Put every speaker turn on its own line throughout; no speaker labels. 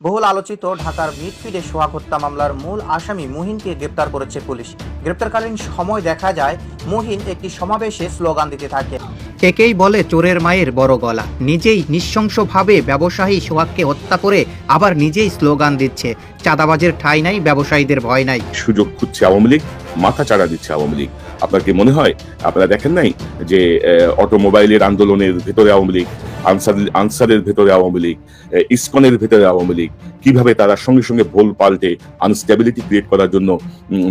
বহুল আলোচিত ঢাকার মিডফিডে সোহাগ হত্যা মামলার মূল আসামি মুহিনকে গ্রেপ্তার করেছে পুলিশ। গ্রেপ্তারকালীন সময় দেখা যায়, মুহিন একটি সমাবেশে স্লোগান দিতে থাকে।
একেই বলে চোরের মায়ের বড় গলা। নিজেই নিঃশংসভাবে ব্যবসায়ী সোহাগকে হত্যা করে আবার নিজেই স্লোগান দিচ্ছে। চাঁদাবাজের ঠাঁই নাই, ব্যবসায়ীদের ভয় নাই।
সুযোগ খুঁজছে আওয়ামী লীগ, মাথা চাড়া দিচ্ছে আওয়ামী লীগ। আপনার কি মনে হয়, আপনারা দেখেন নাই যে অটোমোবাইলের আন্দোলনের ভেতরে আওয়ামী লীগ আনসার আনসারের ভেতরে আওয়ামী লীগ ইসকনের ভেতরে আওয়ামী লীগ, কীভাবে তারা সঙ্গে সঙ্গে ভোল পাল্টে আনস্টেবিলিটি ক্রিয়েট করার জন্য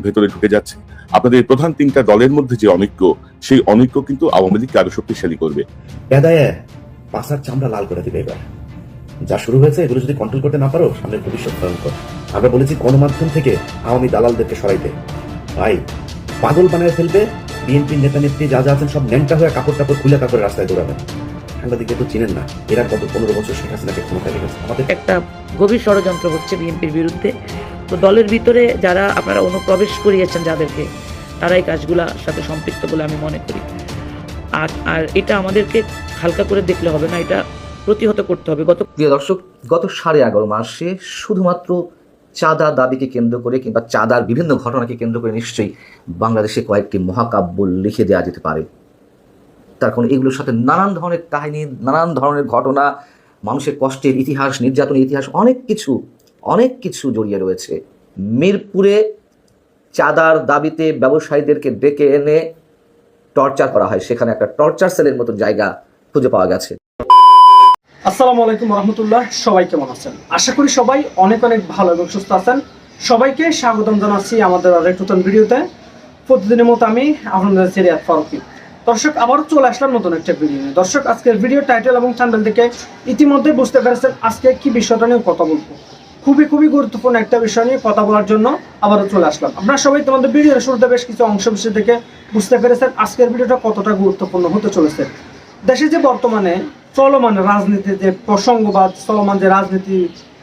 ভেতরে ঢুকে যাচ্ছে? আপনাদের প্রধান তিনটা দলের মধ্যে যে অনৈক্য সেই অনৈক্য কিন্তু আওয়ামী লীগকে আরও শক্তিশালী করবে।
বেদায়ে পাশার চামড়া লাল করে দিবে এবার। যা শুরু হয়েছে এগুলো যদি কন্ট্রোল করতে না পারো সামনের ভবিষ্যৎ ভয়ঙ্কর। আমরা বলেছি গণমাধ্যম থেকে আওয়ামী দালালদেরকে সরাইতে। ভাই পাগল বানায় ফেলবে বিএনপির নেতা নেত্রী যা যা আছেন সব ন্যাংটা হয়ে কাপড় টাপড় খুলে কাপড় রাস্তায় দৌড়াবেন। সাংবাদিককে তো চিনেন না এরা গত পনেরো বছর শেখ হাসিনাকে ক্ষমতায় রেখেছে। আমাদের
একটা গভীর ষড়যন্ত্র হচ্ছে বিএনপির বিরুদ্ধে। তো দলের ভিতরে যারা আপনারা অনুপ্রবেশ করিয়েছেন যাদেরকে তারা এই কাজগুলোর সাথে সম্পৃক্ত বলে আমি মনে করি। আর আর এটা আমাদেরকে হালকা করে দেখলে হবে না, এটা প্রতিহত করতে হবে। গত
প্রিয় দর্শক, গত সাড়ে এগারো মাসে শুধুমাত্র চাঁদা দাবিকে কেন্দ্র করে কিংবা চাঁদার বিভিন্ন ঘটনাকে কেন্দ্র করে নিশ্চয়ই বাংলাদেশে কয়েকটি মহাকাব্য লিখে দেওয়া যেতে পারে। তার কারণ এগুলোর সাথে নানান ধরনের কাহিনী, নানান ধরনের ঘটনা, মানুষের কষ্টের ইতিহাস, নির্যাতনের ইতিহাস, অনেক কিছু অনেক কিছু জড়িয়ে রয়েছে। মিরপুরে চাঁদার দাবিতে ব্যবসায়ীদেরকে ডেকে এনে টর্চার করা হয়। সেখানে একটা টর্চার সেলের মতো জায়গা খুঁজে পাওয়া গেছে।
আসসালামু আলাইকুম রহমতুল্লাহ সবাই কেমন আছেন? আশা করি সবাই অনেক অনেক ভালো এবং সুস্থ আছেন। সবাইকে স্বাগতম জানাচ্ছি আমাদের আরেক নতুন ভিডিওতে। প্রতিদিনের মতো আমি আপনাদের সিরিয়াত ফারুকি। দর্শক আবার চলে আসলাম নতুন একটা ভিডিও দর্শক, আজকের ভিডিও টাইটেল এবং চ্যানেল থেকে ইতিমধ্যে বুঝতে পেরেছেন আজকে কি বিষয়টা নিয়ে কথা বলব। খুবই খুবই গুরুত্বপূর্ণ একটা বিষয় নিয়ে কথা বলার জন্য আবারও চলে আসলাম। আপনারা সবাই তোমাদের ভিডিওর শুরুতে বেশ কিছু অংশ বিশেষ দেখে বুঝতে পেরেছেন আজকের ভিডিওটা কতটা গুরুত্বপূর্ণ হতে চলেছে। দেশে যে বর্তমানে চলমান রাজনীতি, যে প্রসঙ্গ বা চলমান যে রাজনীতি,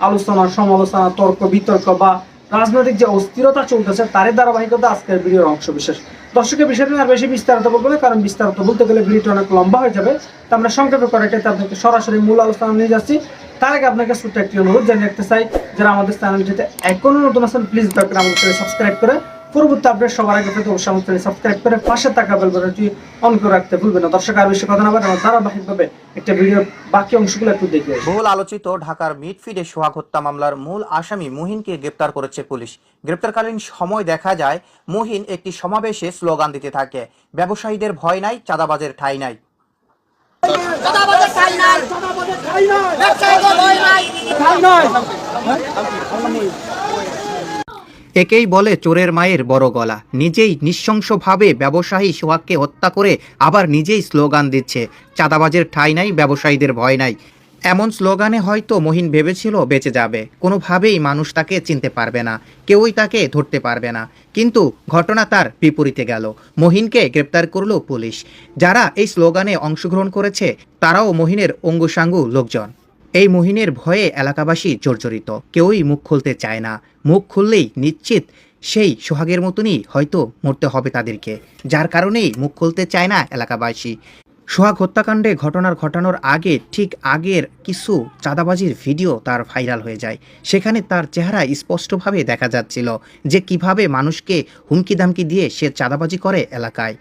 আলোচনা, সমালোচনা, তর্ক, বিতর্ক বা রাজনৈতিক যে অস্থিরতা চলতেছে, তারই ধারাবাহিকতা আজকের ভিডিওর অংশ বিশেষ। দর্শকের বিষয়টা আর বেশি বিস্তারিত বলব না, কারণ বিস্তারিত বলতে গেলে ভিডিওটা অনেক লম্বা হয়ে যাবে। তো আমরা সংক্ষেপে করে এটাতে আপনাকে সরাসরি মূল আলোচনা নিয়ে যাচ্ছি। তার আগে আপনাকে ছোট্ট একটি অনুরোধ জানিয়ে রাখতে চাই, যারা আমাদের চ্যানেলটিতে এখনও নতুন আছেন প্লিজ দয়া করে আমাদের সাবস্ক্রাইব করে পরবর্তী আপডেট সবার আগে পেতে অবশ্যই চ্যানেল সাবস্ক্রাইব করে পাশে থাকা বেল বাটনটি অন করে রাখতে ভুলবেন না। দর্শক আর বেশি কথা না বলে আমরা ধারাবাহিকভাবে একটা ভিডিওর বাকি অংশগুলো একটু দেখে।
বহুল আলোচিত ঢাকার মিটফিডে সোহাগ হত্যা মামলার মূল আসামি মুহিনকে গ্রেপ্তার করেছে পুলিশ। গ্রেপ্তারকালীন সময় দেখা যায় মুহিন একটি সমাবেশে স্লোগান দিতে থাকে। ব্যবসায়ীদের ভয় নাই চাঁদাবাজের ঠাঁই নাই।
চাঁদাবাজের ঠাঁই নাই। ব্যবসায়ীদের ভয় নাই।
একেই বলে চোরের মায়ের বড় গলা। নিজেই নিঃশংসভাবে ব্যবসায়ী সোহাগকে হত্যা করে আবার নিজেই স্লোগান দিচ্ছে। চাঁদাবাজের ঠাঁই নাই, ব্যবসায়ীদের ভয় নাই। এমন স্লোগানে হয়তো মহিন ভেবেছিল, বেঁচে যাবে। কোনোভাবেই মানুষ তাকে চিনতে পারবে না। কেউই তাকে ধরতে পারবে না। কিন্তু ঘটনা তার বিপরীতে গেল। মহিনকে গ্রেপ্তার করল পুলিশ। যারা এই স্লোগানে অংশগ্রহণ করেছে, তারাও মহিনের অঙ্গুসাঙ্গু লোকজন। এই মহিনের ভয়ে এলাকাবাসী জর্জরিত। কেউই মুখ খুলতে চায় না। মুখ খুললেই নিশ্চিত সেই সোহাগের মতনই হয়তো মরতে হবে তাদেরকে, যার কারণেই মুখ খুলতে চায় না এলাকাবাসী। সোহাগ হত্যাকাণ্ডে ঘটনার ঘটানোর আগে ঠিক আগের কিছু চাঁদাবাজির ভিডিও তার ভাইরাল হয়ে যায়। সেখানে তার চেহারা স্পষ্টভাবে দেখা যাচ্ছিল যে কীভাবে মানুষকে হুমকি দামকি দিয়ে সে চাঁদাবাজি করে এলাকায়।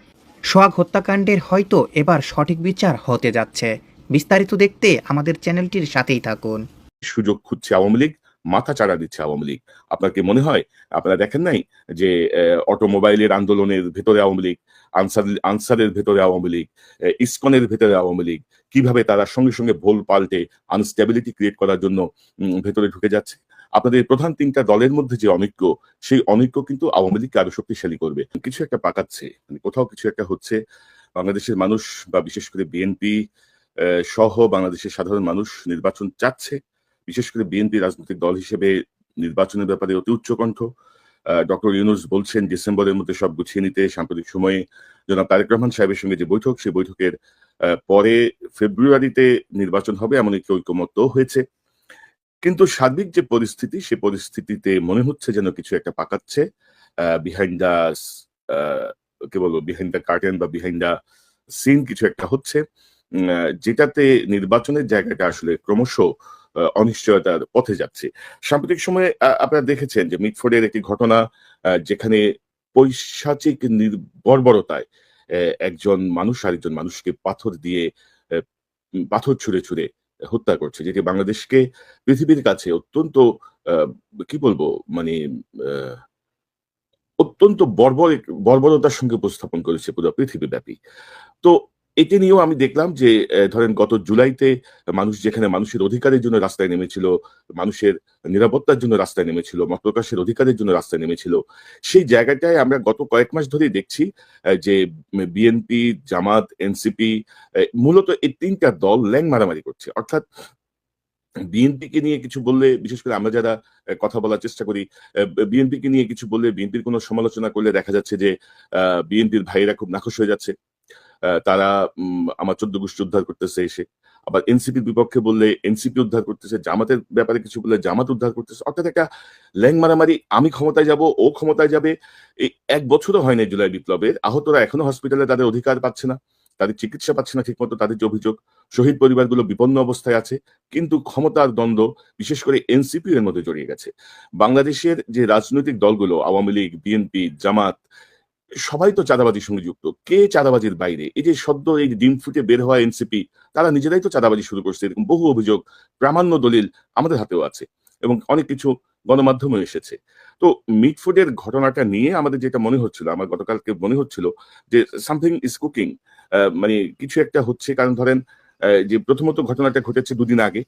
সোহাগ হত্যাকাণ্ডের হয়তো এবার সঠিক বিচার হতে যাচ্ছে। বিস্তারিত দেখতে আমাদের চ্যানেলটির সাথেই থাকুন।
সুযোগ খুঁজছে আওয়ামী লীগ, মাথা চাড়া দিচ্ছে আওয়ামী লীগ। আপনার কি মনে হয়? আপনারা দেখেন নাই যে অটোমোবাইলের আন্দোলনের ভেতরে আওয়ামী লীগ, আনসার, আনসারের ভেতরে আওয়ামী লীগ ইসকনের ভেতরে আওয়ামী লীগ, কীভাবে তারা সঙ্গে সঙ্গে ভোল পাল্টে আনস্টেবিলিটি ক্রিয়েট করার জন্য ভেতরে ঢুকে যাচ্ছে? আপনাদের প্রধান তিনটা দলের মধ্যে যে অনৈক্য, সেই অনৈক্য কিন্তু আওয়ামী লীগকে আরও শক্তিশালী করবে। কিছু একটা পাকাচ্ছে মানে কোথাও কিছু একটা হচ্ছে। বাংলাদেশের মানুষ বা বিশেষ করে বিএনপি সহ বাংলাদেশের সাধারণ মানুষ নির্বাচন চাচ্ছে। বিশেষ করে বিএনপি রাজনৈতিক দল হিসেবে নির্বাচনের ব্যাপারে অতি উচ্চকণ্ঠ ডক্টর ইউনুস বলছেন, ডিসেম্বরের মধ্যে সব গুছিয়ে নিতে সাম্প্রতিক সময়ে জনাব তারেক রহমান সাহেবের সঙ্গে যে বৈঠক, সেই বৈঠকের পরে ফেব্রুয়ারিতে নির্বাচন হবে এমন একটি ঐকমত্য হয়েছে। কিন্তু সার্বিক যে পরিস্থিতি, সে পরিস্থিতিতে মনে হচ্ছে যেন কিছু একটা পাকাচ্ছে। বিহাইন্ড দ্য কি বলব বিহাইন্ড দ্য কার্টেন বা বিহাইন্ড দ্য সিন কিছু একটা হচ্ছে। যেটাতে নির্বাচনের জায়গাটা আসলে ক্রমশ অনিশ্চয়তার পথে যাচ্ছে। সাম্প্রতিক সময়ে আপনারা দেখেছেন যে মিটফোর্ডের একটি ঘটনা যেখানে পৈশাচিক নির- বর্বরতায় একজন মানুষ আরেকজন মানুষকে পাথর দিয়ে পাথর ছুঁড়ে ছুঁড়ে হত্যা করছে, যেটি বাংলাদেশকে পৃথিবীর কাছে অত্যন্ত কি বলব মানে অত্যন্ত বর্বর, বর্বরতার সঙ্গে উপস্থাপন করেছে পুরো পৃথিবীব্যাপী। তো এটি নিয়েও আমি দেখলাম যে ধরেন গত জুলাইতে মানুষ যেখানে মানুষের অধিকারের জন্য রাস্তায় নেমেছিল, মানুষের নিরাপত্তার জন্য রাস্তায় নেমেছিল, মত প্রকাশের অধিকারের জন্য রাস্তায় নেমেছিল, সেই জায়গাটায় আমরা গত কয়েক মাস ধরেই দেখছি যে বিএনপি জামাত এনসিপি মূলত এই তিনটা দল ল্যাং মারামারি করছে। অর্থাৎ বিএনপিকে নিয়ে কিছু বললে, বিশেষ করে আমরা যারা কথা বলার চেষ্টা করি বিএনপিকে নিয়ে কিছু বললে বিএনপির কোনো সমালোচনা করলে দেখা যাচ্ছে যে বিএনপির ভাইয়েরা খুব নাখোশ হয়ে যাচ্ছে। তারা আমার চোদ্দ গোষ্ঠী উদ্ধার করতেছে এসে। আবার এনসিপির বিপক্ষে বললে এনসিপি উদ্ধার করতেছে, জামাতের ব্যাপারে কিছু বললে জামাত উদ্ধার করতেছে। অর্থাৎ একটা ল্যাং মারামারি, আমি ক্ষমতায় যাব, ও ক্ষমতায় যাবে, এই এক বছরও হয়নি জুলাই বিপ্লবের। আহতরা এখনও হসপিটালে তাদের অধিকার পাচ্ছে না, তাদের চিকিৎসা পাচ্ছে না ঠিকমতো, তাদের যে অভিযোগ, শহীদ পরিবারগুলো বিপন্ন অবস্থায় আছে, কিন্তু ক্ষমতার দ্বন্দ্ব বিশেষ করে এনসিপি এর মধ্যে জড়িয়ে গেছে। বাংলাদেশের যে রাজনৈতিক দলগুলো, আওয়ামী লীগ, বিএনপি, জামাত সবাই তো চাঁদাবাজির সঙ্গে যুক্ত। কে চাঁদাবাজির বাইরে? এই যে সদ্য এই ডিম ফুটে বের হওয়া এনসিপি, তারা নিজেরাই তো চাঁদাবাজি শুরু করছে। এরকম বহু অভিযোগ, প্রামাণ্য দলিল আমাদের হাতেও আছে এবং অনেক কিছু গণমাধ্যমে এসেছে। তো মিটফুডের ঘটনাটা নিয়ে আমাদের যেটা মনে হচ্ছিল, আমার গতকালকে মনে হচ্ছিল যে সামথিং ইজ কুকিং। মানে কিছু একটা হচ্ছে, কারণ ধরেন যে প্রথমত ঘটনাটা ঘটেছে দুদিন আগে।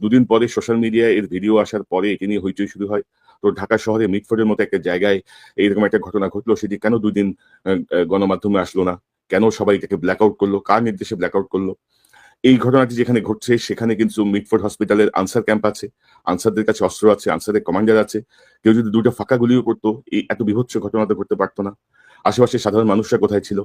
দুদিন পরে সোশ্যাল মিডিয়ায় এর ভিডিও আসার পরে এটি নিয়ে হইচই শুরু হয়। তো ঢাকা শহরে মিটফোর্ডের মতো একটা জায়গায় এইরকম একটা ঘটনা ঘটলো সেটি কেন আহ, আহ, গণমাধ্যমে আসলো না? কেন সবাই এটাকে ব্ল্যাক আউট করল? কার নির্দেশে ব্ল্যাক আউট করল? এই ঘটনাটি যেখানে ঘটছে সেখানে কিন্তু মিটফোর্ড হসপিটালের আনসার ক্যাম্প আছে। আনসারদের কাছে অস্ত্র আছে আনসারের কমান্ডার আছে। কেউ যদি দুটো ফাঁকা গুলিও করতো এই এত বিভৎস ঘটনা তো করতে পারতো না। আশেপাশে সাধারণ মানুষরা কোথায় ছিল?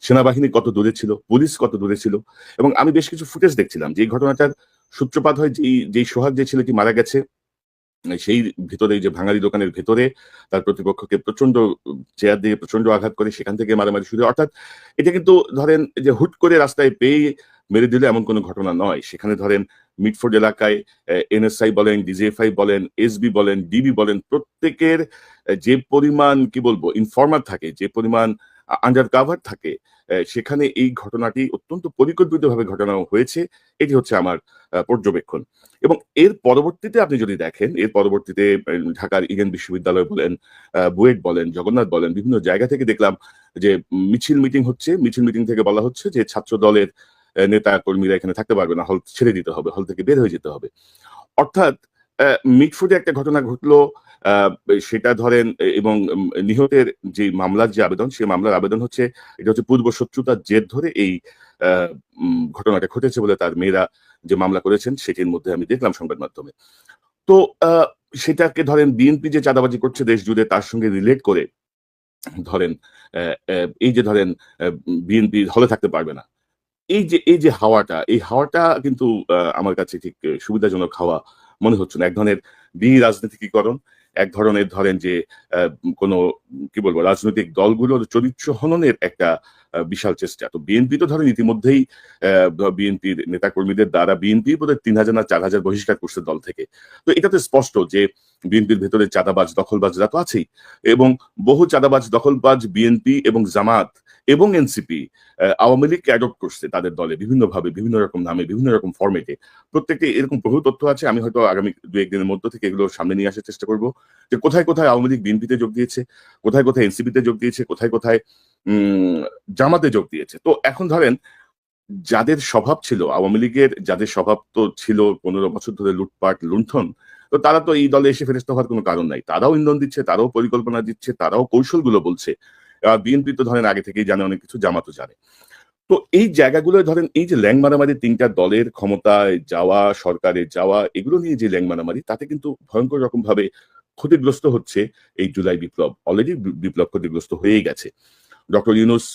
সেনাবাহিনী কত দূরে ছিল? পুলিশ কত দূরে ছিল? এবং আমি বেশ কিছু ফুটেজ দেখছিলাম যে এই ঘটনাটার সূত্রপাত হয় যেই যেই সোহাগ যে ছেলেটি মারা গেছে সেই ভিতরে যে ভাঙারি দোকানের ভেতরে তার প্রতিপক্ষকে প্রচণ্ড চেয়ার দিয়ে প্রচণ্ড আঘাত করে সেখান থেকে মারামারি শুরু। অর্থাৎ এটা কিন্তু ধরেন যে হুট করে রাস্তায় পেয়ে মেরে দিলে এমন কোনো ঘটনা নয় সেখানে ধরেন মিটফোর্ড এলাকায় এনএসআই বলেন, ডিজিএফআই বলেন, এসবি বলেন, ডিবি বলেন, প্রত্যেকের যে পরিমাণ কি বলব, ইনফরমার থাকে, যে পরিমাণ আন্ডার কাভার থাকে সেখানে এই ঘটনাটি অত্যন্ত পরিকল্পিতভাবে ঘটনা হয়েছে। এটি হচ্ছে আমার পর্যবেক্ষণ। এবং এর পরবর্তীতে আপনি যদি দেখেন, এর পরবর্তীতে ঢাকার ইডেন বিশ্ববিদ্যালয় বলেন বুয়েট বলেন, জগন্নাথ বলেন, বিভিন্ন জায়গা থেকে দেখলাম যে মিছিল মিটিং হচ্ছে। মিছিল মিটিং থেকে বলা হচ্ছে যে ছাত্র দলের নেতা কর্মীরা এখানে থাকতে পারবে না, হল ছেড়ে দিতে হবে, হল থেকে বের হয়ে যেতে হবে। অর্থাৎ মিটফুডে একটা ঘটনা ঘটলো সেটা ধরেন, এবং নিহতের যে মামলার যে আবেদন সেই মামলার আবেদন হচ্ছে, এটা হচ্ছে পূর্ব শত্রুতার জের ধরে এই ঘটনাটা ঘটেছে বলে তার মেয়েরা যে মামলা করেছেন, সেটির মধ্যে আমি দেখলাম সংবাদ মাধ্যমে। তো সেটাকে ধরেন বিএনপি যে চাঁদাবাজি করছে দেশ জুড়ে, তার সঙ্গে রিলেট করে, ধরেন এই যে ধরেন বিএনপি হলে থাকতে পারবে না। এই যে এই যে হাওয়াটা, এই হাওয়াটা কিন্তু আমার কাছে ঠিক সুবিধাজনক হাওয়া মনে হচ্ছে না। এক ধরনের বি রাজনীতিকীকরণ, এক ধরনের ধরেন যে কোনো, কি বলব, রাজনৈতিক দলগুলোর চরিত্র হননের একটা বিশাল চেষ্টা। তো বিএনপি তো ধরেন ইতিমধ্যেই বিএনপির নেতাকর্মীদের দ্বারা বিএনপি বোধহয় তিন হাজার না চার হাজার বহিষ্কার করছে দল থেকে। তো এটা তো স্পষ্ট যে বিএনপির ভেতরে চাঁদাবাজ, দখলবাজরা তো আছেই। এবং বহু চাঁদাবাজ, দখলবাজ বিএনপি এবং জামাত এবং এনসিপি আওয়ামী লীগকে অ্যাডপ্ট করছে তাদের দলে বিভিন্নভাবে, বিভিন্ন রকম নামে, বিভিন্ন রকম ফরম্যাটে প্রত্যেকটি এরকম বহু তথ্য আছে, আমি হয়তো আগামী দু একদিনের মধ্য থেকে এগুলো সামনে নিয়ে আসার চেষ্টা করব। যে কোথায় কোথায় আওয়ামী লীগ বিএনপিতে যোগ দিয়েছে, কোথায় কোথায় এনসিপিতে যোগ দিয়েছে, কোথায় কোথায় জামাতে যোগ দিয়েছে। তো এখন ধরেন, যাদের স্বভাব ছিল, আওয়ামী লীগের যাদের স্বভাব তো ছিল পনেরো বছর ধরে লুটপাট, লুণ্ঠন, তো তারা তো এই দলে এসে ফেরস্ত হওয়ার কোনো কারণ নাই। তারাও ইন্ধন দিচ্ছে, তারাও পরিকল্পনা দিচ্ছে, তারাও কৌশলগুলো বলছে। বিএনপি তো ধরেন আগে থেকেই জানে, অনেক কিছু জামাতও জানে। তো এই জায়গাগুলো ধরেন, এই যে ল্যাং মারামারি তিনটা দলের ক্ষমতায় যাওয়া, সরকারে যাওয়া, এগুলো নিয়ে যে ল্যাং মারামারি, তাতে কিন্তু ভয়ঙ্কর রকম ভাবে ক্ষতিগ্রস্ত হচ্ছে এই জুলাই বিপ্লব। অলরেডি বিপ্লব ক্ষতিগ্রস্ত হয়েই গেছে। ডক্টর ইউনুস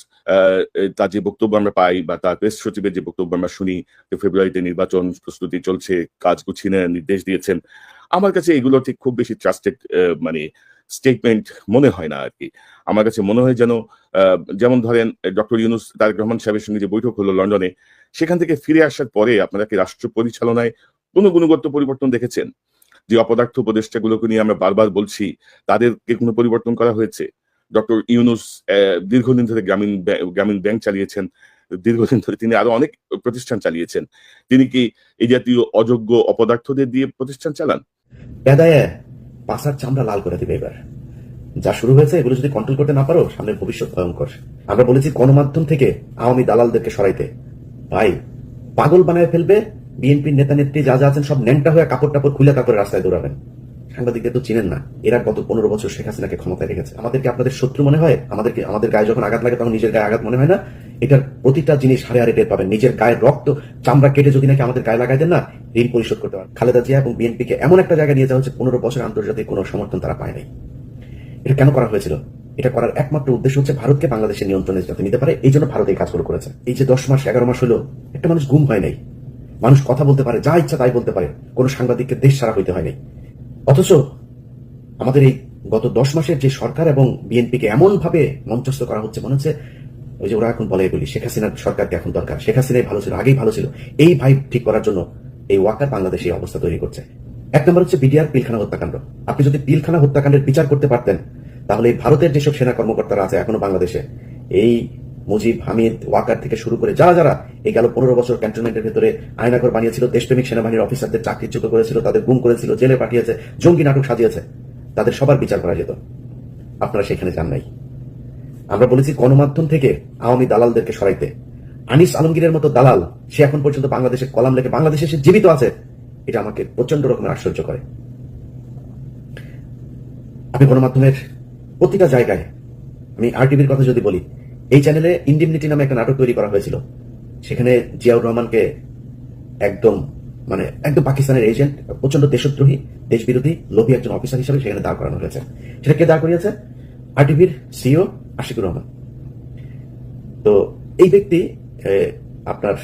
তার যে বক্তব্য আমরা পাই বা তার প্রেস সচিবের যে বক্তব্য আমরা শুনি যে ফেব্রুয়ারিতে নির্বাচন প্রস্তুতি চলছে, কাজ গুছিয়ে নির্দেশ দিয়েছেন, আমার কাছে এগুলো ঠিক খুব বেশি ট্রাস্টেড মানে স্টেটমেন্ট মনে হয় না আর কি আমার কাছে মনে হয় যেন যেমন ধরেন ডক্টর ইউনুস তারেক রহমান সাহেবের সঙ্গে যে বৈঠক হলো লন্ডনে, সেখান থেকে ফিরে আসার পরে আপনারা কি রাষ্ট্র পরিচালনায় কোনো গুণগত পরিবর্তন দেখেছেন? যে অপদার্থ উপদেষ্টাগুলোকে নিয়ে আমরা বারবার বলছি, তাদেরকে কোনো পরিবর্তন করা হয়েছে? ডক্টর ইউনুস দীর্ঘদিন ধরে গ্রামীণ গ্রামীণ ব্যাংক চালিয়েছেন। দীর্ঘদিন ধরে তিনি আরও অনেক প্রতিষ্ঠান চালিয়েছেন। তিনি কি এই জাতীয় অযোগ্য অপদার্থদের দিয়ে প্রতিষ্ঠান চালান?
পেদায়ে পাশার চামড়া লাল করে দিবে এবার। যা শুরু হয়েছে, এগুলো যদি কন্ট্রোল করতে না পারো, সামনের ভবিষ্যৎ ভয়ঙ্কর। আমরা বলেছি গণমাধ্যম থেকে আওয়ামী দালালদেরকে সরাইতে। ভাই, পাগল বানায় ফেলবে, বিএনপির নেতা নেত্রী যা যা আছেন সব ন্যাংটা হয়ে কাপড় টাপড় খুলে তারপরে রাস্তায় দৌড়াবেন। সাংবাদিকদের তো চিনেন না। এরা গত পনেরো বছর শেখ হাসিনাকে ক্ষমতায় রেখেছে। আমাদেরকে আপনাদের শত্রু মনে হয়? আমাদেরকে, আমাদের গায়ে যখন আঘাত লাগে তখন নিজের গায়ে আঘাত মনে হয় না? এটার প্রতিটা জিনিস হারে হারে টের পাবেন। নিজের গায়ের রক্ত চামড়া কেটে যদি নাকি আমাদের গায়ে লাগাই দেন না, ঋণ পরিশোধ করতে পারেন খালেদা জিয়া এবং বিএনপিকে এমন একটা জায়গায় নিয়ে যাওয়া হচ্ছে, পনেরো বছর আন্তর্জাতিক কোনো সমর্থন তারা পায় নাই। এটা কেন করা হয়েছিল? এটা করার একমাত্র উদ্দেশ্য হচ্ছে ভারতকে বাংলাদেশের নিয়ন্ত্রণে যাতে নিতে পারে। এই জন্য ভারত এই কাজগুলো করেছে। এই যে দশ মাস, এগারো মাস হলো, একটা মানুষ গুম হয় নাই। মানুষ কথা বলতে পারে, যা ইচ্ছা তাই বলতে পারে। কোনো সাংবাদিককে দেশ সারা হইতে হয় নাই। অথচ আমাদের এই গত দশ মাসের যে সরকার এবং বিএনপিকে এমন ভাবে মঞ্চস্থ করা হচ্ছে, মনে হচ্ছে ওই যে ওরা এখন বলে এগুলি, শেখ হাসিনার সরকারকে এখন দরকার। শেখ হাসিনাই ভালো ছিল, আগেই ভালো ছিল। এই ভাই ঠিক করার জন্য এই ওয়াকার বাংলাদেশে এই অবস্থা তৈরি করছে। এক নম্বর হচ্ছে বিডিআর পিলখানা হত্যাকাণ্ড। আপনি যদি পিলখানা হত্যাকাণ্ডের বিচার করতে পারতেন, তাহলে ভারতের যেসব সেনা কর্মকর্তারা আছে এখনও বাংলাদেশে, এই মুজিব হামিদ ওয়াকার থেকে শুরু করে যারা যারা এই গেল পনেরো বছর ক্যান্টনমেন্টের ভেতরে আয়নাঘর বানিয়েছিল, দেশপ্রেমিক সেনাবাহিনীর অফিসারদের চাকরিচ্যুত করেছিল, তাদের গুম করেছিল, জেলে পাঠিয়েছে, জঙ্গি নাটক সাজিয়েছে, তাদের সবার বিচার করা যেত। আপনারা সেখানে যান নাই। আমরা বলেছি গণমাধ্যম থেকে আওয়ামী দালালদেরকে সরাইতে। আনিস আলমগীরের মতো দালাল, সে এখন পর্যন্ত বাংলাদেশে কলাম লেখে, বাংলাদেশে সে জীবিত আছে, এটা আমাকে প্রচণ্ড রকমের আশ্চর্য করে। আমি গণমাধ্যমের প্রতিটা জায়গায়, আমি আর আরটিভির কথা যদি বলি এই চ্যানেলে ইন্ডিমনিটি নামে একটা নাটক তৈরি করা হয়েছিল। সেখানে জিয়াউর রহমানকে একদম মানে একদম পাকিস্তানের এজেন্ট প্রচণ্ড দেশদ্রোহী, দেশবিরোধী, লোভী একজন অফিসার হিসেবে সেখানে দাঁড় করানো হয়েছে। সেটা কে দাঁড় করিয়েছে? আরটিভির সিও আশিকুর রহমান। তো এই ব্যক্তি আপনার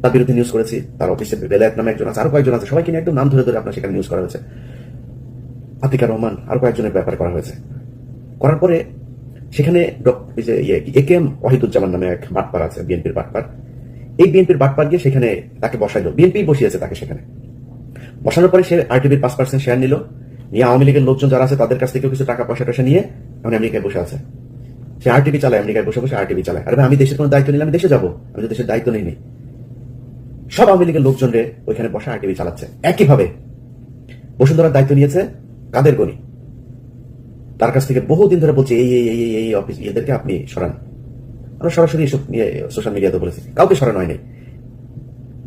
তার বিরুদ্ধে নিউজ করেছি, তার অফিসে বেলায়েত নামে একজন আছে, আরও কয়েকজন আছে, সবাইকে নিয়ে একদম নাম ধরে ধরে আপনার সেখানে নিউজ করা হয়েছে। আতিকা রহমান আরও কয়েকজনের ব্যাপার করা হয়েছে। করার পরে সেখানে ইয়ে, এ কে এম ওয়াহিদুজ্জামান নামে এক বাটপার আছে বিএনপির বাটপার। এই বিএনপির বাটপার গিয়ে সেখানে তাকে বসাইলো। বিএনপি বসিয়েছে তাকে সেখানে। বসানোর পরে সে আরটিভির পাঁচ পার্সেন্ট শেয়ার নিল। নিয়ে আওয়ামী লীগের লোকজন যারা আছে তাদের কাছ থেকেও কিছু টাকা পয়সা টয়সা নিয়ে এখন আমেরিকায় বসে আছে। সে আরটিভি চালায় আমেরিকায় বসে বসে আরটিভি চালায়। আরে আমি দেশের কোনো দায়িত্ব নিলে আমি দেশে যাব। আমি তো দেশের দায়িত্ব নেই সব আওয়ামী লীগের লোকজন রে ওইখানে বসে আরটিভি চালাচ্ছে। একইভাবে বসুন্ধরার দায়িত্ব নিয়েছে কাদের গনি? তার কাছ থেকে বহুদিন ধরে বলছে, এই এই এই এই অফিস এদেরকে আপনি সরান। আমরা সরাসরি এসব নিয়ে সোশ্যাল মিডিয়াতে বলেছি। কাউকে সরানো হয়নি।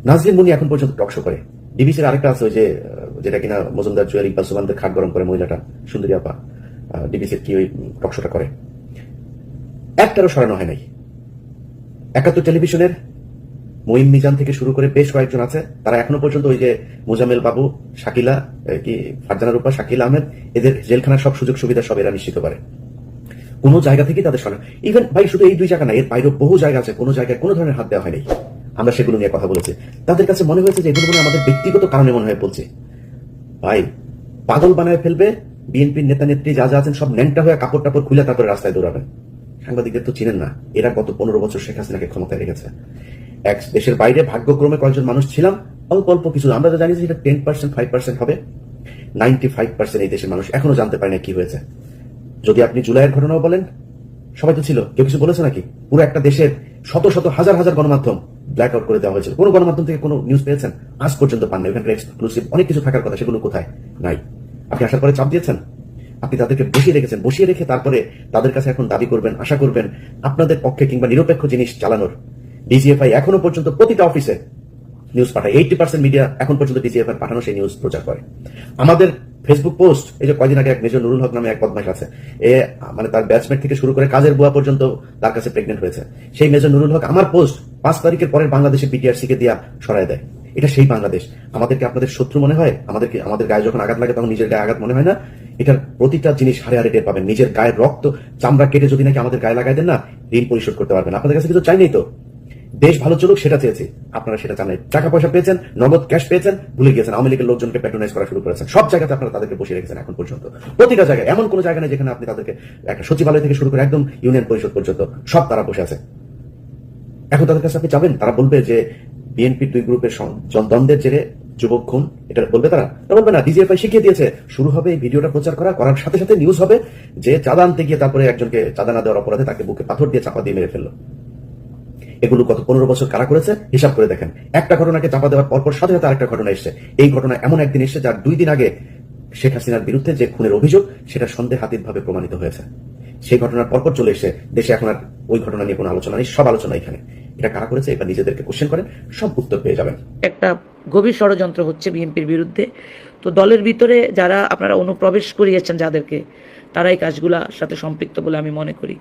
নাজরিন মুনি এখন পর্যন্ত টকশো করে। ডিবিসির আরেকটা আছে যে যেটা কিনা মজুমদার জুয়েল ইকবাল সুমানদের খাট গরম করে মহিলাটা, সুন্দরী আপা ডিবিসির কি ওই টকশোটা করে। একটারও সরানো হয় নাই। একাত্তর টেলিভিশনের মঈন মিজান থেকে শুরু করে বেশ কয়েকজন আছে। তারা এখনও পর্যন্ত ওই যে মোজামেল বাবু, শাকিলা কি, ফারজানা রূপা, শাকিল আহমেদ, এদের জেলখানার সব সুযোগ সুবিধা সব এরা নিশ্চিত করে। কোনো জায়গা থেকে তাদের সরানো ইভেন ভাই, শুধু এই দুই জায়গা না, এর বাইরেও বহু জায়গা আছে, কোনো জায়গায় কোনো ধরনের হাত দেওয়া হয়নি। আমরা সেগুলো নিয়ে কথা বলেছি। তাদের কাছে মনে হয়েছে যে এগুলো মনে আমাদের ব্যক্তিগত কারণে মনে হয় বলছে। ভাই, পাগল বানায় ফেলবে, বিএনপির নেতা নেত্রী যা যা আছেন সব ন্যাংটা হয়ে কাপড় টাপড় খুলে তারপরে রাস্তায় দৌড়াবেন। সাংবাদিকদের তো চিনেন না, এরা গত পনেরো বছর শেখ হাসিনাকে ক্ষমতায় রেখেছে। এক দেশের বাইরে ভাগ্যক্রমে কয়েকজন মানুষ ছিলাম, অল্প অল্প কিছু, আমরা তো জানি যে এটা টেন পার্সেন্ট ফাইভ পার্সেন্ট হবে। নাইনটি ফাইভ পার্সেন্ট এই দেশের মানুষ এখনও জানতে পারে না কি হয়েছে। যদি আপনি জুলাইয়ের ঘটনাও বলেন, সবাই তো ছিল, কেউ কিছু বলেছে নাকি? পুরো একটা দেশের শত শত, হাজার হাজার গণমাধ্যম ব্ল্যাক আউট করে দেওয়া হয়েছিল। কোনো গণমাধ্যম থেকে কোনো নিউজ পেয়েছেন? আজ পর্যন্ত পান না এখানকার এক্সক্লুসিভ অনেক কিছু থাকার কথা, সেগুলো কোথায়? নাই। আপনি আসার পরে চাপ দিয়েছেন? আপনি তাদেরকে বসিয়ে রেখেছেন। বসিয়ে রেখে তারপরে তাদের কাছে এখন দাবি করবেন, আশা করবেন, আপনাদের পক্ষে কিংবা নিরপেক্ষ জিনিস চালানোর ডিজিএফআই এখনও পর্যন্ত প্রতিটা অফিসে নিউজ পাঠায়। এইটি পার্সেন্ট মিডিয়া এখন পর্যন্ত ডিজিএফআই পাঠানো সেই নিউজ প্রচার করে। আমাদের ফেসবুক পোস্ট এই যে কয়দিন আগে এক মেজর নুরুল হক নামে এক বদমাশ আছে, এ মানে তার ব্যাচমেট থেকে শুরু করে কাজের বুয়া পর্যন্ত তার কাছে প্রেগনেন্ট হয়েছে। সেই মেজর নুরুল হক আমার পোস্ট পাঁচ তারিখের পরের বাংলাদেশে বিটিআরসি কে দিয়া সরায় দেয়। এটা সেই বাংলাদেশ। আমাদেরকে আপনাদের শত্রু মনে হয়? আমাদেরকে, আমাদের গায়ে যখন আঘাত লাগে তখন নিজের গায়ে আঘাত মনে হয় না? এটার প্রতিটা জিনিস হারে হারে টের পাবেন। নিজের গায়ের রক্ত চামড়া কেটে যদি নাকি আমাদের গায়ে লাগাই দেন না, ঋণ পরিশোধ করতে পারবেন। আপনাদের কাছে কিছু চাইনি তো? দেশ ভালো চলুক, সেটা চেয়েছি। আপনারা সেটা জানেন। টাকা পয়সা পেয়েছেন, নগদ ক্যাশ পেয়েছেন, ভুলে গিয়েছেন। আওয়ামী লীগের লোকজনকে প্যাট্রোনাইজ করা শুরু করেছেন। সব জায়গাতে আপনারা তাদেরকে বসিয়ে রেখেছেন এখন পর্যন্ত। প্রতিটা জায়গায়, এমন কোন জায়গা নেই যেখানে আপনি তাদেরকে একটা সচিবালয় থেকে শুরু করে একদম ইউনিয়ন পরিষদ পর্যন্ত সব তারা বসে আছে। এখন তাদের কাছে আপনি যাবেন, তারা বলবে যে বিএনপির দুই গ্রুপের দ্বন্দ্বের জেরে যুবক খুন, এটা বলবে তারা? বলবে না ডিজিএফআই শিখিয়ে দিয়েছে। শুরু হবে এই ভিডিওটা প্রচার করা, করার সাথে সাথে নিউজ হবে যে চাঁদা আনতে গিয়ে তারপরে একজনকে চাঁদা না দেওয়ার অপরাধে তাকে বুকে পাথর দিয়ে চাপা দিয়ে মেরে ফেলল। এগুলো গত পনেরো বছর কারা করেছে? হিসাব করে দেখেন। একটা ঘটনাকে চাপা দেওয়ার পরপর সাথে সাথে আরেকটা ঘটনা এসছে। এই ঘটনা এমন একদিন এসছে যার দুই দিন আগে শেখ হাসিনার বিরুদ্ধে যে খুনের অভিযোগ, সেটা সন্দেহাতীত ভাবে প্রমাণিত হয়েছে। সেই ঘটনার পরপর চলে এসে দেশে এখন আর ওই ঘটনা নিয়ে কোনো আলোচনা নেই, সব আলোচনা এখানে। এটা কারা করেছে? এবার নিজেদেরকে কোশ্চেন করেন, সব উত্তর পেয়ে যাবেন।
একটা গভীর ষড়যন্ত্র হচ্ছে বিএনপির বিরুদ্ধে। তো দলের ভিতরে যারা আপনারা অনুপ্রবেশ করিয়েছেন যাদেরকে, তারা এই কাজগুলোর সাথে সম্পৃক্ত বলে আমি মনে করি।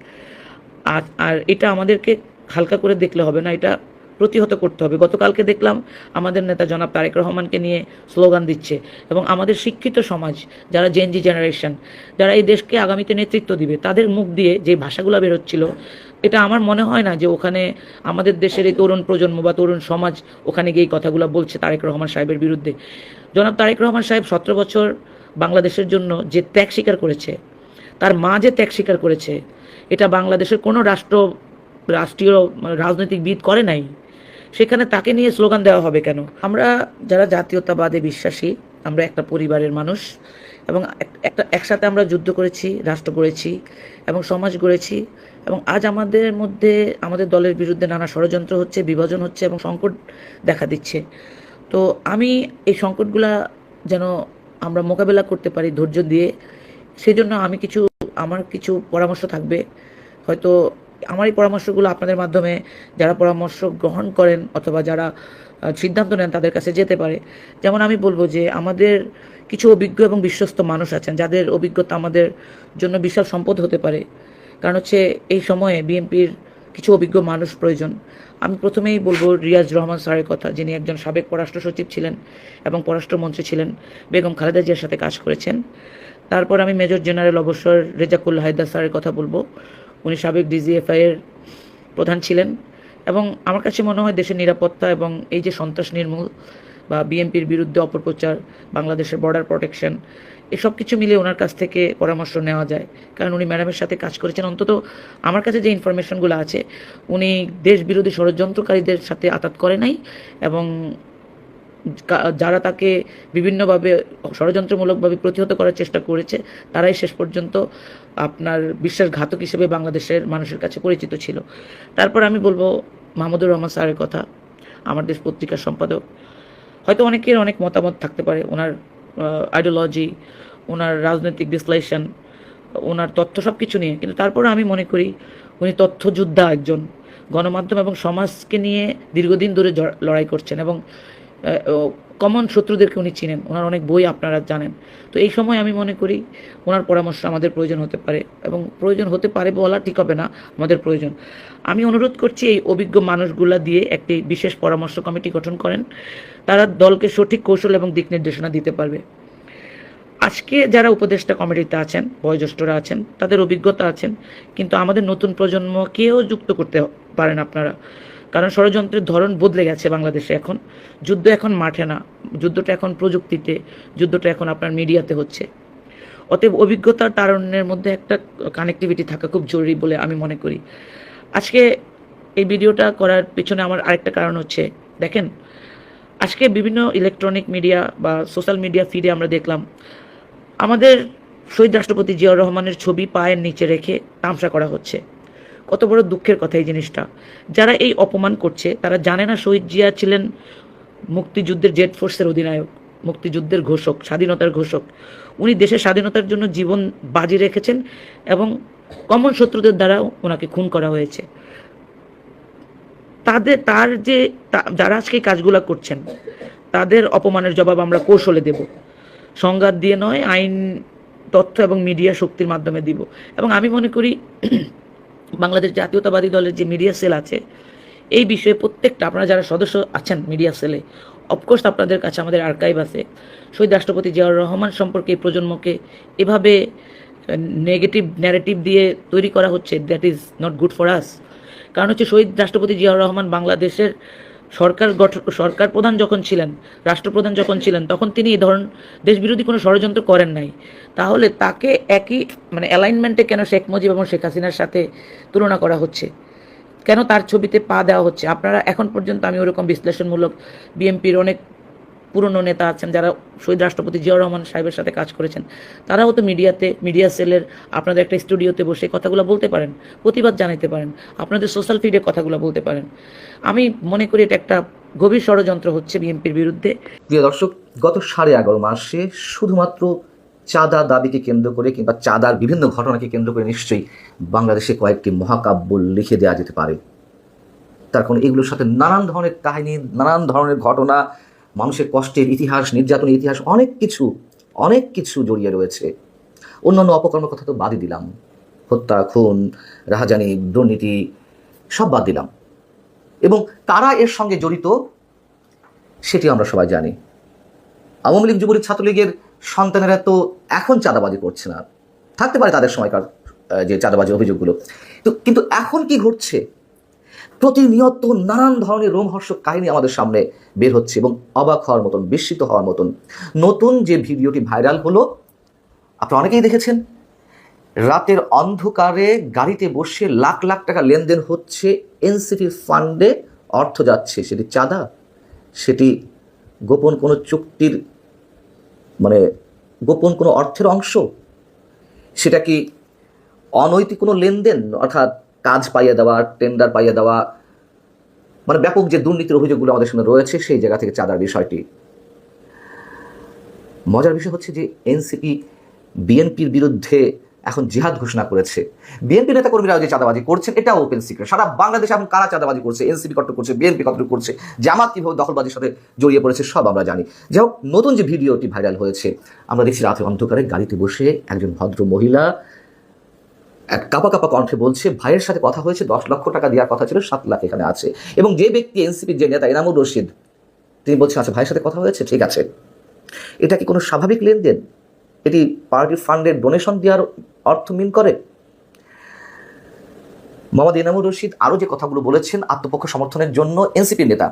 আর আর এটা আমাদেরকে হালকা করে দেখলে হবে না, এটা প্রতিহত করতে হবে। গতকালকে দেখলাম আমাদের নেতা জনাব তারেক রহমানকে নিয়ে স্লোগান দিচ্ছে এবং আমাদের শিক্ষিত সমাজ, যারা জেনজি জেনারেশন যারা এই দেশকে আগামীতে নেতৃত্ব দিবে, তাদের মুখ দিয়ে যে ভাষাগুলো বেরোচ্ছিল, এটা আমার মনে হয় না যে ওখানে আমাদের দেশের এই তরুণ প্রজন্ম বা তরুণ সমাজ ওখানে গিয়ে এই কথাগুলো বলছে তারেক রহমান সাহেবের বিরুদ্ধে। জনাব তারেক রহমান সাহেব সতেরো বছর বাংলাদেশের জন্য যে ত্যাগ স্বীকার করেছে, তার মা যে ত্যাগ স্বীকার করেছে, এটা বাংলাদেশের কোনো রাষ্ট্র রাষ্ট্রীয় মানে রাজনৈতিকবিদ করে নাই, সেখানে তাকে নিয়ে স্লোগান দেওয়া হবে কেন? আমরা যারা জাতীয়তাবাদে বিশ্বাসী, আমরা একটা পরিবারের মানুষ এবং একটা, একসাথে আমরা যুদ্ধ করেছি, রাষ্ট্র গড়েছি এবং সমাজ গড়েছি এবং আজ আমাদের মধ্যে, আমাদের দলের বিরুদ্ধে নানা ষড়যন্ত্র হচ্ছে, বিভাজন হচ্ছে এবং সংকট দেখা দিচ্ছে। তো আমি এই সংকটগুলা যেন আমরা মোকাবেলা করতে পারি ধৈর্য দিয়ে, সেজন্য আমি কিছু, আমার কিছু পরামর্শ থাকবে। হয়তো আমার এই পরামর্শগুলো আপনাদের মাধ্যমে যারা পরামর্শ গ্রহণ করেন অথবা যারা সিদ্ধান্ত নেন তাদের কাছে যেতে পারে। যেমন আমি বলব যে আমাদের কিছু অভিজ্ঞ এবং বিশ্বস্ত মানুষ আছেন, যাদের অভিজ্ঞতা আমাদের জন্য বিশাল সম্পদ হতে পারে। কারণ হচ্ছে এই সময়ে বিএনপির কিছু অভিজ্ঞ মানুষ প্রয়োজন। আমি প্রথমেই বলব রিয়াজ রহমান স্যারের কথা, যিনি একজন সাবেক পররাষ্ট্র সচিব ছিলেন এবং পররাষ্ট্রমন্ত্রী ছিলেন, বেগম খালেদা জিয়ার সাথে কাজ করেছেন। তারপর আমি মেজর জেনারেল অবসর রেজাকুল হায়দার স্যারের কথা বলব। উনি সাবেক ডিজিএফআই এর প্রধান ছিলেন। এবং আমার কাছে মনে হয় দেশের নিরাপত্তা এবং এই যে সন্ত্রাস নির্মূল বা বিএনপির বিরুদ্ধে অপপ্রচার, বাংলাদেশের বর্ডার প্রোটেকশন এসব কিছু মিলে ওনার কাছ থেকে পরামর্শ নেওয়া যায়। কারণ উনি ম্যাডামের সাথে কাজ করেছেন। অন্তত আমার কাছে যে ইনফরমেশনগুলো আছে, উনি দেশ বিরোধী ষড়যন্ত্রকারীদের সাথে আতাত করে নাই এবং যারা তাকে বিভিন্নভাবে ষড়যন্ত্রমূলকভাবে প্রতিহত করার চেষ্টা করেছে, তারাই শেষ পর্যন্ত আপনার বিশ্বাসঘাতক হিসেবে বাংলাদেশের মানুষের কাছে পরিচিত ছিল। তারপর আমি বলব মাহমুদুর রহমান স্যারের কথা, আমার দেশ পত্রিকার সম্পাদক। হয়তো অনেকের অনেক মতামত থাকতে পারে, ওনার আইডিওলজি ওনার রাজনৈতিক বিশ্লেষণ, ওনার তথ্য সব কিছু নিয়ে। কিন্তু তারপরে আমি মনে করি, উনি তথ্যযোদ্ধা একজন। গণমাধ্যম এবং সমাজকে নিয়ে দীর্ঘদিন ধরে লড়াই করছেন এবং কমন শত্রুদেরকে উনি চিনেন। ওনার অনেক বই আপনারা জানেন। তো এই সময় আমি মনে করি ওনার পরামর্শ আমাদের প্রয়োজন হতে পারে এবং প্রয়োজন হতে পারে বলা ঠিক হবে না, আমাদের প্রয়োজন। আমি অনুরোধ করছি এই অভিজ্ঞ মানুষগুলা দিয়ে একটি বিশেষ পরামর্শ কমিটি গঠন করেন। তারা দলকে সঠিক কৌশল এবং দিক নির্দেশনা দিতে পারবে। আজকে যারা উপদেষ্টা কমিটিতে আছেন, বয়োজ্যেষ্ঠরা আছেন, তাদের অভিজ্ঞতা আছেন, কিন্তু আমাদের নতুন প্রজন্মকেও যুক্ত করতে পারেন আপনারা। কারণ ষড়যন্ত্রের ধরন বদলে গেছে বাংলাদেশে এখন। যুদ্ধ এখন মাঠে না। যুদ্ধটা এখন প্রযুক্তিতে, যুদ্ধটা এখন আপনার মিডিয়াতে হচ্ছে। অতএব অভিজ্ঞতার তারণের মধ্যে একটা কানেক্টিভিটি থাকা খুব জরুরি বলে আমি মনে করি। আজকে এই ভিডিওটা করার পিছনে আমার আরেকটা কারণ হচ্ছে, দেখেন, আজকে বিভিন্ন ইলেকট্রনিক মিডিয়া বা সোশ্যাল মিডিয়া ফিডে আমরা দেখলাম, আমাদের শহীদ রাষ্ট্রপতি জিয়াউর রহমানের ছবি পায়ের নিচে রেখে তামসা করা হচ্ছে। কত বড় দুঃখের কথা এই জিনিসটা। যারা এই অপমান করছে, তারা জানে না শহীদ জিয়া ছিলেন মুক্তিযুদ্ধের জেড ফোর্সের অধিনায়ক, মুক্তিযুদ্ধের ঘোষক, স্বাধীনতার ঘোষক। উনি দেশের স্বাধীনতার জন্য জীবন বাজি রেখেছেন এবং কমন শত্রুদের দ্বারা ওনাকে খুন করা হয়েছে। তাদের, তার যে যারা আজকে কাজগুলো করছেন, তাদের অপমানের জবাব আমরা কৌশলে দেব। সংঘাত দিয়ে নয়, আইন, তথ্য এবং মিডিয়া শক্তির মাধ্যমে দিব। এবং আমি মনে করি বাংলাদেশ জাতীয়তাবাদী দলের যে মিডিয়া সেল আছে, এই বিষয়ে প্রত্যেকটা আপনারা যারা সদস্য আছেন মিডিয়া সেলে অফকোর্স আপনাদের কাছে আমাদের আর্কাইভ আছে। শহীদ রাষ্ট্রপতি জিয়াউর রহমান সম্পর্কে এই প্রজন্মকে এভাবে নেগেটিভ ন্যারেটিভ দিয়ে তৈরি করা হচ্ছে that is not good for us কারণ হচ্ছে শহীদ রাষ্ট্রপতি জিয়াউর রহমান বাংলাদেশের সরকার গঠন সরকার প্রধান যখন ছিলেন, রাষ্ট্রপ্রধান যখন ছিলেন, তখন তিনি এই ধরন দেশবিরোধী কোনো ষড়যন্ত্র করেন নাই। তাহলে তাকে একই মানে অ্যালাইনমেন্টে কেন শেখ মুজিব এবং শেখ হাসিনার সাথে তুলনা করা হচ্ছে? কেন তার ছবিতে পা দেওয়া হচ্ছে? আপনারা এখন পর্যন্ত আমি ওরকম বিশ্লেষণমূলক বিএমপির অনেক পুরনো নেতা আছেন, যারা শহীদ রাষ্ট্রপতি জিয়াউর রহমান সাহেবের সাথে কাজ করেছেন, তারাও তো মিডিয়াতে, মিডিয়া সেলের আপনাদের একটা স্টুডিওতে বসে কথাগুলো বলতে পারেন, প্রতিবাদ জানাতে পারেন, আপনাদের সোশ্যাল ফিডে কথাগুলো বলতে পারেন। আমি মনে করি এটা একটা গভীর ষড়যন্ত্র হচ্ছে বিএনপির বিরুদ্ধে।
প্রিয় দর্শক, গত সাড়ে এগারো মাসে শুধুমাত্র চাঁদা দাবিকে কেন্দ্র করে কিংবা চাঁদার বিভিন্ন ঘটনাকে কেন্দ্র করে নিশ্চয়ই বাংলাদেশে কয়েকটি মহাকাব্য লিখে দেওয়া যেতে পারে। তার কারণ এগুলোর সাথে নানান ধরনের কাহিনী, নানান ধরনের ঘটনা মানুষের কষ্টের ইতিহাস, নির্যাতনের ইতিহাস, অনেক কিছু অনেক কিছু জড়িয়ে রয়েছে। অন্যান্য অপকর্মের কথা তো বাদই দিলাম। হত্যা, খুন, রাহাজানি, দুর্নীতি, সব বাদ দিলাম। এবং তারা এর সঙ্গে জড়িত সেটি আমরা সবাই জানি। আওয়ামী লীগ, যুবলীগ, ছাত্রলীগের সন্তানেরা তো এখন চাঁদাবাজি করছে না। থাকতে পারে তাদের সময়কার যে চাঁদাবাজি অভিযোগগুলো। তো কিন্তু এখন কি ঘটছে? প্রতিনিয়ত নানান ধরনের রোমহর্ষক কাহিনী আমাদের সামনে বের হচ্ছে এবং অবাক হওয়ার মতন, বিস্মিত হওয়ার মতন। নতুন যে ভিডিওটি ভাইরাল হলো, আপনারা অনেকেই দেখেছেন, রাতের অন্ধকারে গাড়িতে বসে লাখ লাখ টাকা লেনদেন হচ্ছে এনসিপির ফান্ডে অর্থ যাচ্ছে। সেটি চাঁদা, সেটি গোপন কোনো চুক্তির মানে গোপন কোনো অর্থের অংশ, সেটা কি অনৈতিক কোনো লেনদেন? অর্থাৎ কাজ পাইয়ে দেওয়া টেন্ডার পাইয়ে দেওয়া মানে ব্যাপক যে দুর্নীতির অভিযোগগুলো আমাদের সামনে রয়েছে, সেই জায়গা থেকে চাঁদার বিষয়টি। মজার বিষয় হচ্ছে যে এনসিপি, বিএনপির বিরুদ্ধে এখন জিহাদ ঘোষণা করেছে। বিএনপি নেতাকর্মীরা যে চাঁদাবাজি করছেন এটা ওপেন সিক্রেট সারা বাংলাদেশে এখন কারা চাঁদাবাজি করছে? এনসিপি কত করছে? বিএনপি কত করছে? জামাত কীভাবে দখলবাজির সাথে জড়িয়ে পড়েছে, সব আমরা জানি। যাই হোক, নতুন যে ভিডিওটি ভাইরাল হয়েছে, আমরা দেখছি রাতের অন্ধকারে গাড়িতে বসে একজন ভদ্র মহিলা এক কাপা কাপা কণ্ঠে বলছে, ভাইয়ের সাথে কথা হয়েছে, দশ লক্ষ টাকা দেওয়ার কথা ছিল, সাত লাখ এখানে আছে। এবং যে ব্যক্তি এনসিপির যে নেতা এনামুর রশিদ, তিনি বলছেন আচ্ছা ভাইয়ের সাথে কথা হয়েছে? ঠিক আছে। এটা কি কোনো স্বাভাবিক লেনদেন? এটি পার্টির ফান্ডের ডোনেশন দেওয়ার অর্থ মিন করে? মোহাম্মদ এনামুর রশিদ আরও যে কথাগুলো বলেছেন আত্মপক্ষ সমর্থনের জন্য এনসিপির নেতা,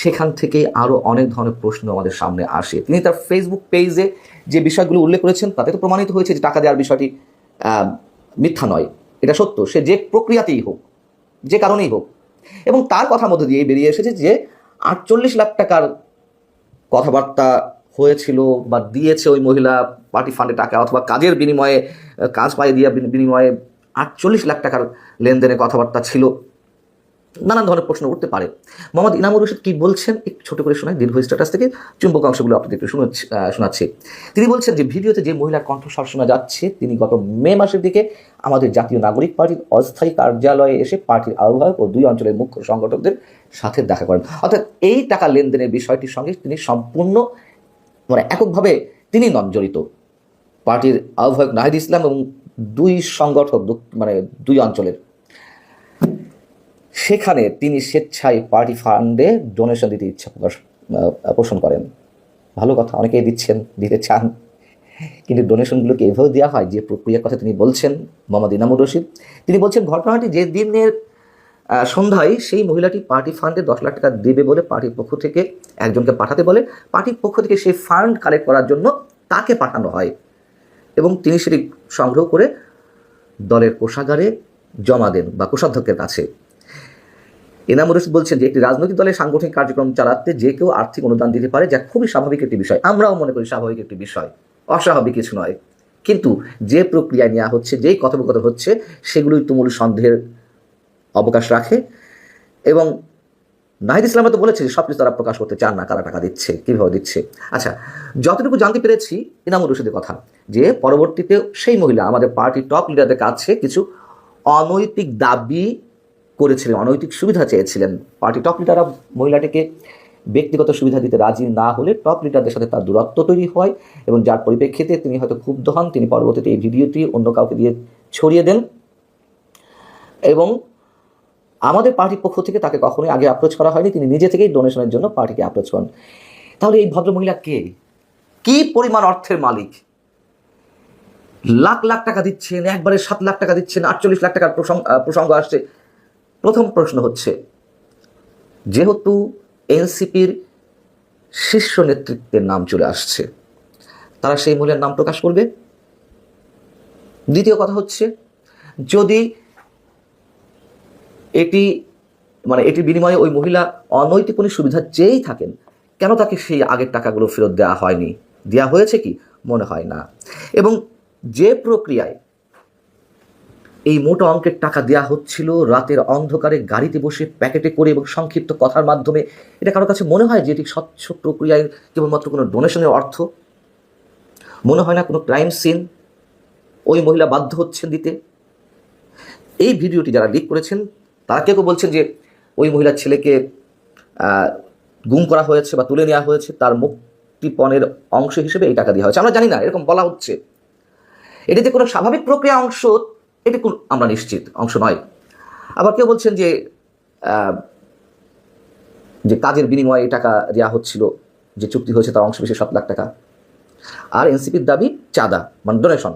সেখান থেকে আরও অনেক ধরনের প্রশ্ন আমাদের সামনে আসে। তিনি তার ফেসবুক পেজে যে বিষয়গুলো উল্লেখ করেছেন, তাতে তো প্রমাণিত হয়েছে যে টাকা দেওয়ার বিষয়টি মিথ্যা নয়, এটা সত্য। সে যে প্রক্রিয়াতেই হোক, যে কারণেই হোক। এবং তার কথার মধ্যে দিয়ে বেরিয়ে এসেছে যে আটচল্লিশ লাখ টাকার কথাবার্তা হয়েছিল বা দিয়েছে ওই মহিলা পার্টি ফান্ডে টাকা অথবা কাজের বিনিময়ে, কাজ পাইয়ে দিয়ে বিনিময়ে আটচল্লিশ লাখ টাকার লেনদেনে কথাবার্তা ছিল। নানান ধরনের প্রশ্ন উঠতে পারে। মোহাম্মদ ইনামুর রশিদ কি বলছেন? একটু ছোট করে শোনায় দীর্ঘ স্ট্যাটাস থেকে চুম্বক অংশগুলো আপনাদের একটু শোনাচ্ছি। তিনি বলছেন যে, ভিডিওতে যে মহিলার কণ্ঠস্বর শোনা যাচ্ছে, তিনি গত মে মাসের দিকে আমাদের জাতীয় নাগরিক পার্টির অস্থায়ী কার্যালয়ে এসে পার্টির আহ্বায়ক ও দুই অঞ্চলের মুখ্য সংগঠকদের সাথে দেখা করেন। অর্থাৎ এই টাকা লেনদেনের বিষয়টির সঙ্গে তিনি সম্পূর্ণ মানে এককভাবে তিনি নন জড়িত পার্টির আহ্বায়ক নাহিদ ইসলাম এবং দুই সংগঠক মানে দুই অঞ্চলের সেখানে তিনি স্বেচ্ছায় পার্টি ফান্ডে ডোনেশন দিতে ইচ্ছা প্রকাশ পোষণ করেন। ভালো কথা, অনেকেই দিচ্ছেন, দিতে চান। কিন্তু ডোনেশনগুলোকে এভাবে দেওয়া হয় যে প্রক্রিয়ার কথা তিনি বলছেন মোহাম্মদ ইনামুর রশিদ। তিনি বলছেন, ঘটনাটি যে দিনের সন্ধ্যায় সেই মহিলাটি পার্টি ফান্ডে দশ লাখ টাকা দেবে বলে পার্টির পক্ষ থেকে একজনকে পাঠাতে বলে। পার্টির পক্ষ থেকে সেই ফান্ড কালেক্ট করার জন্য তাকে পাঠানো হয়। এবং তিনি সেটি সংগ্রহ করে দলের কোষাগারে জমা দেন বা কোষাধ্যক্ষের কাছে। এনামুর রশিদ বলছেন যে একটি রাজনৈতিক দলের সাংগঠনিক কার্যক্রম চালাতে যে কেউ আর্থিক অনুদান দিতে পারে, যা খুবই স্বাভাবিক একটি বিষয়। আমরাও মনে করি স্বাভাবিক একটি বিষয়। অস্বাভাবিক কিছু নয়। কিন্তু যে প্রক্রিয়ায় নেওয়া হচ্ছে, যেই কথোপকথন হচ্ছে, সেগুলোই তুমুল সন্দেহের অবকাশ রাখে। এবং নাহিদ ইসলামরা তো বলেছে যে সব কিছু তারা প্রকাশ করতে চান না, কারা টাকা দিচ্ছে, কীভাবে দিচ্ছে। আচ্ছা যতটুকু জানতে পেরেছি ইনামুর রশিদের কথা, যে পরবর্তীতে সেই মহিলা, আমাদের পার্টির টপ লিডারদের কাছে কিছু অনৈতিক দাবি করেছিলেন, অনৈতিক সুবিধা চেয়েছিলেন। পার্টি টপ লিডাররা মহিলাটিকে ব্যক্তিগত সুবিধা দিতে রাজি না হলে টপ লিডারদের সাথে তার দূরত্ব তৈরি হয় এবং যার পরিপ্রেক্ষিতে তিনি হয়তো ক্ষুব্ধ হন, তিনি পরবর্তীতে এই ভিডিওটি অন্য কাউকে দিয়ে ছড়িয়ে দেন। এবং আমাদের পার্টির পক্ষ থেকে তাকে কখনোই আগে অ্যাপ্রোচ করা হয়নি, তিনি নিজে থেকেই ডোনেশনের জন্য পার্টিকে অ্যাপ্রোচ করেন। তাহলে এই ভদ্রমহিলা কে? কি পরিমাণ অর্থের মালিক? লাখ লাখ টাকা দিচ্ছেন, একবারে সাত লাখ টাকা দিচ্ছেন, আটচল্লিশ লাখ টাকার প্রসঙ্গ আসছে। প্রথম প্রশ্ন হচ্ছে, যেহেতু এনসিপির শীর্ষ নেতৃত্বের নাম চলে আসছে, তারা সেই মহিলার নাম প্রকাশ করবে? দ্বিতীয় কথা হচ্ছে, যদি এটি মানে এটির বিনিময়ে ওই মহিলা অনৈতিক কোনো সুবিধা চেয়েই থাকেন, কেন তাকে সেই আগের টাকাগুলো ফেরত দেওয়া হয়নি? দেওয়া হয়েছে কি? মনে হয় না। এবং যে প্রক্রিয়ায় এই মোটা অঙ্কের টাকা দেওয়া হচ্ছিল রাতের অন্ধকারে গাড়িতে বসে প্যাকেটে করে এবং সংক্ষিপ্ত কথার মাধ্যমে। এটা কারোর কাছে মনে হয় যে এটি স্বচ্ছ প্রক্রিয়ায় কেবলমাত্র কোনো ডোনেশনের অর্থ? মনে হয় না কোনো ক্রাইম সিন ওই মহিলা বাধ্য হচ্ছেন দিতে? এই ভিডিওটি যারা লিক করেছেন, তারা কেউ বলছেন যে ওই মহিলার ছেলেকে গুম করা হয়েছে বা তুলে নেওয়া হয়েছে, তার মুক্তিপণের অংশ হিসেবে এই টাকা দেওয়া হয়েছে। আমরা জানি না, এরকম বলা হচ্ছে। এটি যে কোনো স্বাভাবিক প্রক্রিয়া অংশ এটি কোন আমরা নিশ্চিত, অংশ নয়। আবার কেউ বলছেন যে যে কাজের বিনিময়ে এই টাকা দেওয়া হচ্ছিল, যে চুক্তি হয়েছে তার অংশ বিশেষ সাত লাখ টাকা। আর এনসিপির দাবি চাঁদা মানে ডোনেশন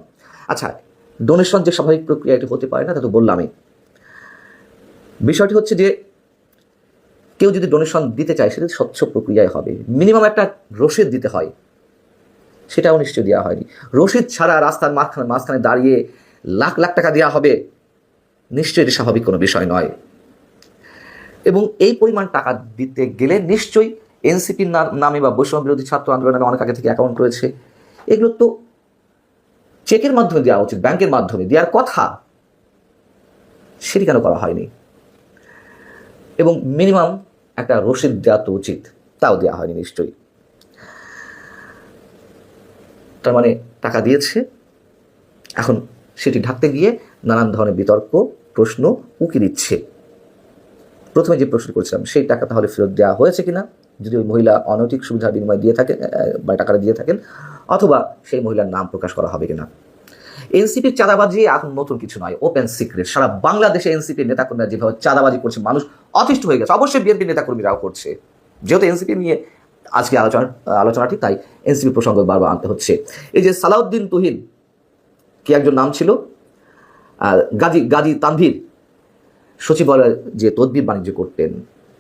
আচ্ছা ডোনেশন যে স্বাভাবিক প্রক্রিয়া এটি হতে পারে না, তা তো বললামই। বিষয়টি হচ্ছে যে, কেউ যদি ডোনেশন দিতে চায়, সেটা স্বচ্ছ প্রক্রিয়ায় হবে। মিনিমাম একটা রসিদ দিতে হয়। সেটাও নিশ্চয় দেওয়া হয়নি। রসিদ ছাড়া রাস্তার মাঝখানে মাঝখানে দাঁড়িয়ে লাখ লাখ টাকা দেওয়া হবে, নিশ্চয়ই এটি স্বাভাবিক কোনো বিষয় নয়। এবং এই পরিমাণ টাকা দিতে গেলে নিশ্চয়ই এনসিপির নামে বা বৈষম্য বিরোধী ছাত্র আন্দোলনের অনেক আগে থেকে অ্যাকাউন্ট রয়েছে। এগুলো তো চেকের মাধ্যমে দেওয়া উচিত ব্যাংকের মাধ্যমে। দেওয়ার কথা, সেটি কেন করা হয়নি? এবং মিনিমাম একটা রসিদ দেওয়া তো উচিত, তাও দেওয়া হয়নি নিশ্চয়ই। তার মানে টাকা দিয়েছে, এখন সেটি ঢাকতে গিয়ে নানান ধরনের বিতর্ক, প্রশ্ন উকি দিচ্ছে। প্রথমে যে প্রশ্ন করেছিলাম, সেই টাকা তাহলে ফেরত দেওয়া হয়েছে কিনা? যদি ওই মহিলা অনৈতিক সুবিধার বিনিময় দিয়ে থাকেন বা টাকাটা দিয়ে থাকেন, অথবা সেই মহিলার নাম প্রকাশ করা হবে কিনা? এনসিপির চাঁদাবাজি এখন নতুন কিছু নয় ওপেন সিক্রেট সারা বাংলাদেশে এনসিপির নেতাকর্মীরা যেভাবে চাঁদাবাজি করছে, মানুষ অতিষ্ঠ হয়ে গেছে। অবশ্যই বিএনপির নেতাকর্মীরাও করছে। যেহেতু এনসিপি নিয়ে আজকে আলোচনা আলোচনাটি তাই এনসিপি প্রসঙ্গ বারবার আনতে হচ্ছে। এই যে সালাউদ্দিন তুহিন কি একজন নাম ছিল? গাজী গাজী তানভীর সচিবালয়ে যে তদবির বাণিজ্য করতেন,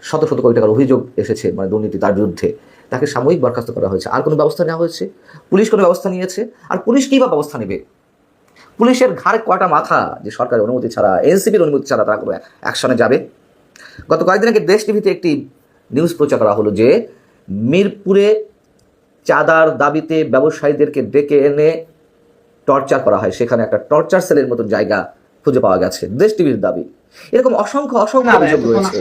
শত শত কোটি টাকার অভিযোগ এসেছে মানে দুর্নীতি তার বিরুদ্ধে। তাকে সাময়িক বরখাস্ত করা হয়েছে। আর কোনো ব্যবস্থা নেওয়া হয়েছে? পুলিশ কোনো ব্যবস্থা নিয়েছে? আর পুলিশ কী বা ব্যবস্থা নেবে? পুলিশের ঘাড়ে কয়টা মাথা যে সরকারের অনুমতি ছাড়া, এনসিপির অনুমতি ছাড়া তারা কোনো অ্যাকশনে যাবে? গত কয়েকদিন আগে দেশ টিভিতে একটি নিউজ প্রচার করা হলো যে, মিরপুরে চাঁদার দাবিতে ব্যবসায়ীদেরকে ডেকে এনে টর্চার করা হয়। সেখানে একটা টর্চার সেলের মতো জায়গা খুঁজে পাওয়া গেছে দেশ টিভির দাবি। এরকম অসংখ্য অসংখ্য অভিযোগ রয়েছে।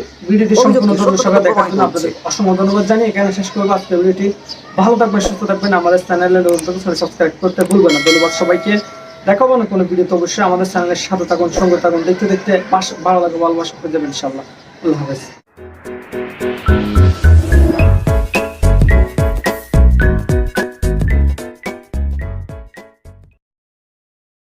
অসংখ্য ধন্যবাদ জানিয়ে এখানে শেষ করব। আজকের ভিডিওটি ভালো থাকবেন সুস্থ থাকবেন। আমাদের চ্যানেলে সাবস্ক্রাইব করতে ভুলবেন না। ধন্যবাদ সবাইকে। দেখাবো না কোনো ভিডিওতে অবশ্যই। আমাদের চ্যানেলের সাথে থাকুন সঙ্গে থাকুন। দেখতে দেখতে ভালো লাগবে ভালোবাসা করে যাবেন ইনশাল্লাহ আল্লাহ হাফেজ।